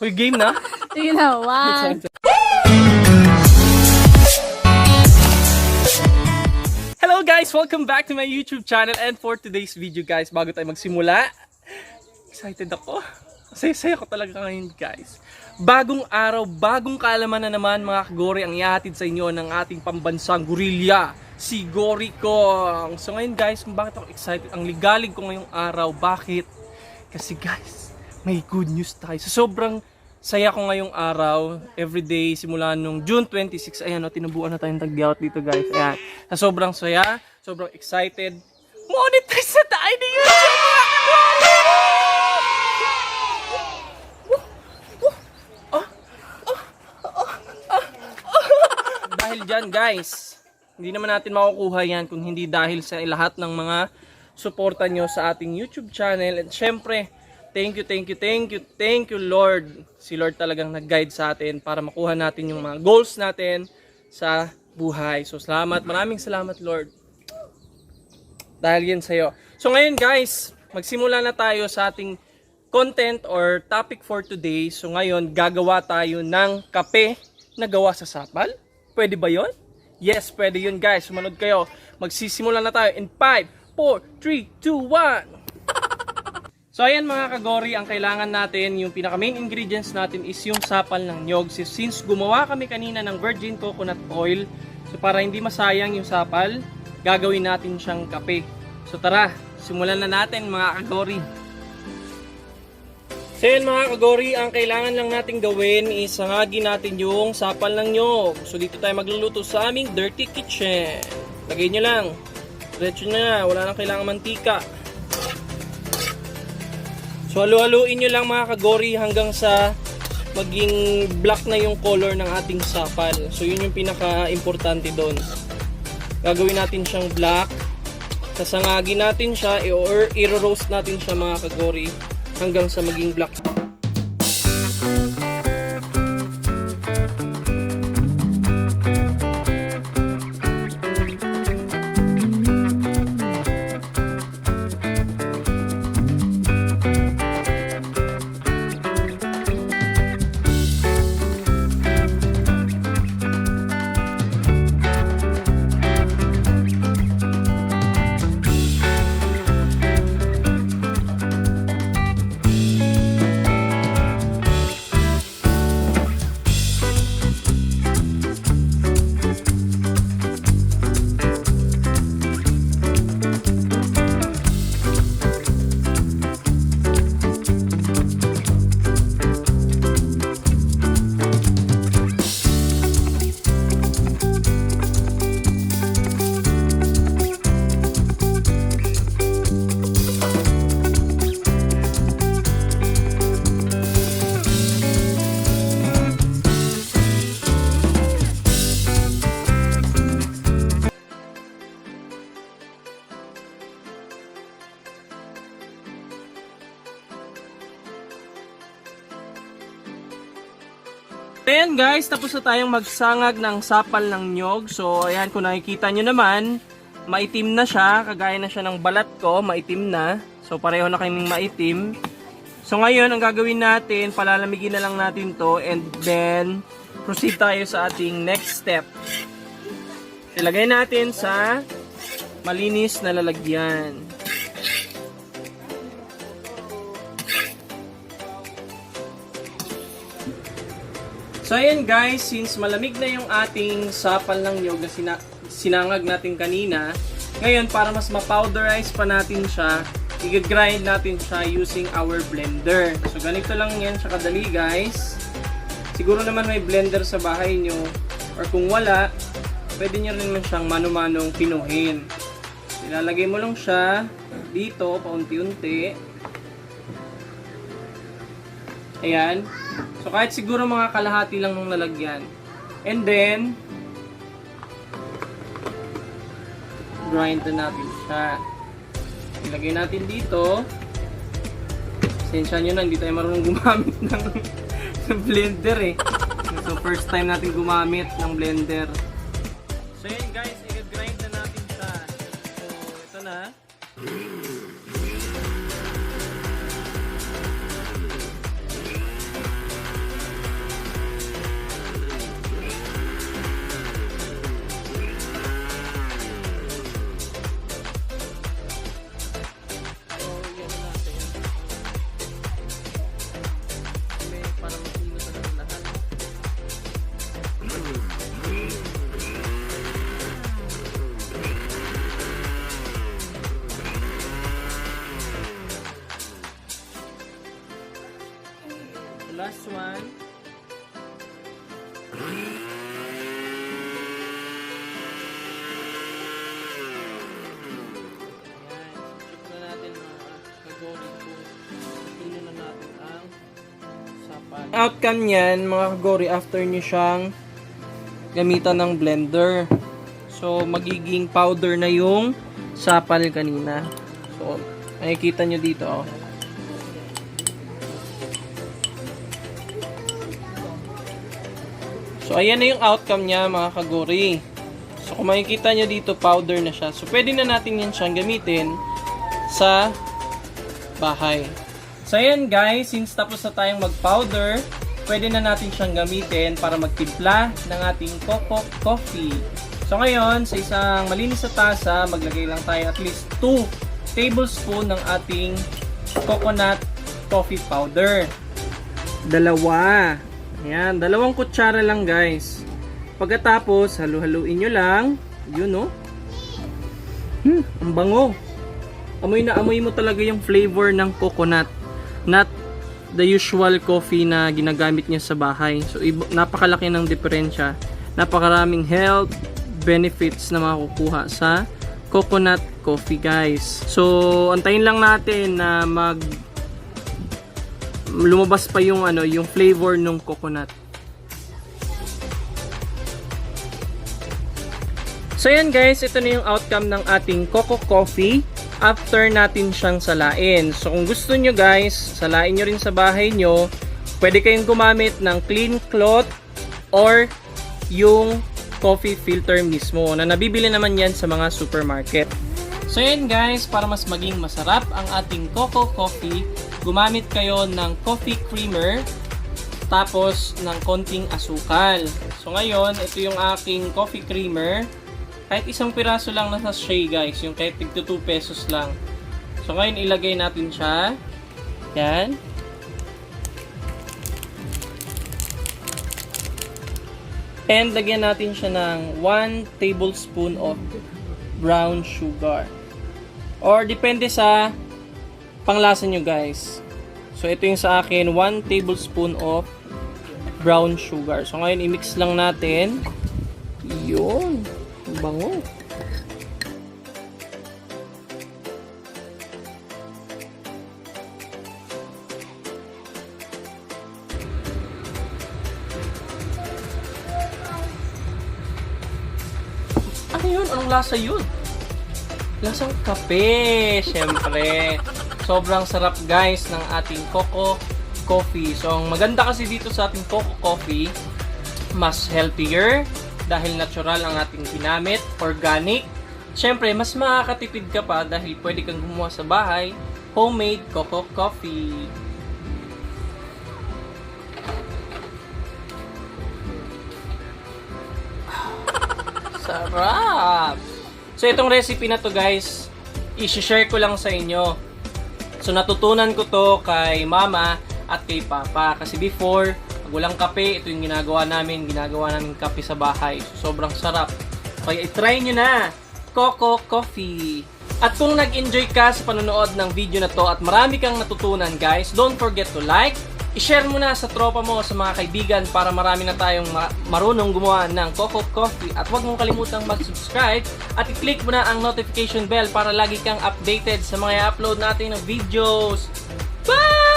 Uy, game na? Sige na, one. Hello guys! Welcome back to my YouTube channel and for today's video guys, bago tayo magsimula, excited ako. Saya-saya ko talaga ngayon guys. Bagong araw, bagong kaalaman na naman mga kagori ang ihatid sa inyo ng ating pambansang gorilla, si Gori Kong. So ngayon guys, kung bakit ako excited, ang ligalig ko ngayong araw, bakit? Kasi guys, may good news tayo. So sobrang saya ko ngayong araw, everyday, simula nung June 26, ayan o, tinubuan na tayong tag-out dito guys. Ayan, sa sobrang saya, sobrang excited, monetize na tayo ni YouTube! dahil dyan guys, hindi naman natin makukuha yan kung hindi dahil sa lahat ng mga suporta nyo sa ating YouTube channel. At syempre, thank you, thank you, thank you, thank you Lord. Si Lord talagang nag-guide sa atin para makuha natin yung mga goals natin sa buhay. So salamat, maraming salamat Lord. Dahil yan sa'yo. So ngayon guys, magsimula na tayo sa ating content or topic for today. So ngayon, gagawa tayo ng kape na gawa sa sapal. Pwede ba yon? Yes, pwede yun guys. Sumunod kayo. Magsisimula na tayo in 5, 4, 3, 2, 1. So ayan mga kagori, ang kailangan natin, yung pinaka main ingredients natin is yung sapal ng nyog. Since gumawa kami kanina ng virgin coconut oil, so para hindi masayang yung sapal, gagawin natin siyang kape. So tara, simulan na natin mga kagori. So yun mga kagori, ang kailangan lang natin gawin is hangagin natin yung sapal ng nyog. So dito tayo magluluto sa aming dirty kitchen. Lagay nyo lang. Diretso na, wala nang kailangan mantika. So halu-haluin nyo lang mga kagori hanggang sa maging black na yung color ng ating sapal. So yun yung pinaka-importante doon. Gagawin natin siyang black. Sasangagin natin siya i- or i-roast natin siya mga kagori hanggang sa maging black. Guys, tapos na tayong magsangag ng sapal ng nyog. So ayan, kung nakikita nyo naman, maitim na siya. Kagaya na siya ng balat ko, maitim na. So pareho na kaming maitim. So ngayon, ang gagawin natin, palalamigin na lang natin to and then proceed tayo sa ating next step. Ilagay natin sa malinis na lalagyan. So ayan guys, since malamig na yung ating sapal ng nyog na sina- sinangag natin kanina, ngayon para mas ma-powderize pa natin siya, i-grind natin siya using our blender. So ganito lang yan siya kadali guys. Siguro naman may blender sa bahay nyo or kung wala, pwede nyo rin naman siyang mano-manong pinuhin. Ilalagay mo lang siya dito paunti-unti. Ayan. So kahit siguro mga kalahati lang nung nalagyan. And then, grind na natin siya. Ilagay natin dito. Sensya nyo na, hindi tayo marunong gumamit ng, ng blender eh. So first time natin gumamit ng blender. So yun guys, i-grind na natin siya. So ito na. Last one. Ayan. Na natin mga ino na natin ang sapan. Outcome niyan, mga kagori, after nyo siyang gamitan ng blender. So, magiging powder na yung sapal kanina. So, makikita nyo dito, oh. So, ayan na yung outcome niya, mga kagori. So, kung makikita nyo dito, powder na siya. So, pwede na natin yan siyang gamitin sa bahay. So, ayan guys, since tapos na tayong mag-powder, pwede na natin siyang gamitin para magtimpla ng ating coco coffee. So, ngayon, sa isang malinis na tasa, maglagay lang tayo at least 2 tablespoon ng ating coconut coffee powder. Dalawa. Ayan, dalawang kutsara lang guys. Pagkatapos, halu-haluin nyo lang. Yun no. Hmm, ang bango. Amoy na amoy mo talaga yung flavor ng coconut. Not the usual coffee na ginagamit niya sa bahay. So, napakalaki ng diferensya. Napakaraming health benefits na makukuha sa coconut coffee guys. So, antayin lang natin na mag lumabas pa yung ano, yung flavor ng coconut. So yan guys, ito na yung outcome ng ating Coco Coffee after natin siyang salain. So kung gusto nyo guys, salain nyo rin sa bahay nyo, pwede kayong gumamit ng clean cloth or yung coffee filter mismo na nabibili naman yan sa mga supermarket. So yan guys, para mas maging masarap ang ating Coco Coffee, gumamit kayo ng coffee creamer tapos ng konting asukal. So ngayon, ito yung aking coffee creamer. Kahit isang piraso lang na sachet guys, yung kahit tigto 2 pesos lang. So ngayon ilagay natin siya. Yan. And lagyan natin siya ng 1 tablespoon of brown sugar. Or depende sa panglasa nyo guys. So ito yung sa akin, 1 tablespoon of brown sugar. So ngayon i-mix lang natin. Yun. Ang Bango. Ano yun? Anong lasa yun? Lasang kape, syempre. Sobrang sarap guys ng ating Coco Coffee. So, ang maganda kasi dito sa ating Coco Coffee, mas healthier dahil natural ang ating ginamit, organic. Syempre, mas makakatipid ka pa dahil pwede kang gumawa sa bahay, homemade Coco Coffee. Sarap! So, itong recipe na to guys, i-share ko lang sa inyo. So, natutunan ko to kay mama at kay papa. Kasi before, pag walang kape, ito yung ginagawa namin. Ginagawa namin kape sa bahay. So, sobrang sarap. Kaya i-try nyo na. Coco Coffee. At kung nag-enjoy ka sa panonood ng video na to at marami kang natutunan guys, don't forget to like, i-share mo na sa tropa mo, sa mga kaibigan para marami na tayong ma- marunong gumawa ng Coco Coffee at huwag mong kalimutang mag-subscribe at i-click mo na ang notification bell para lagi kang updated sa mga i-upload natin ng videos. Bye!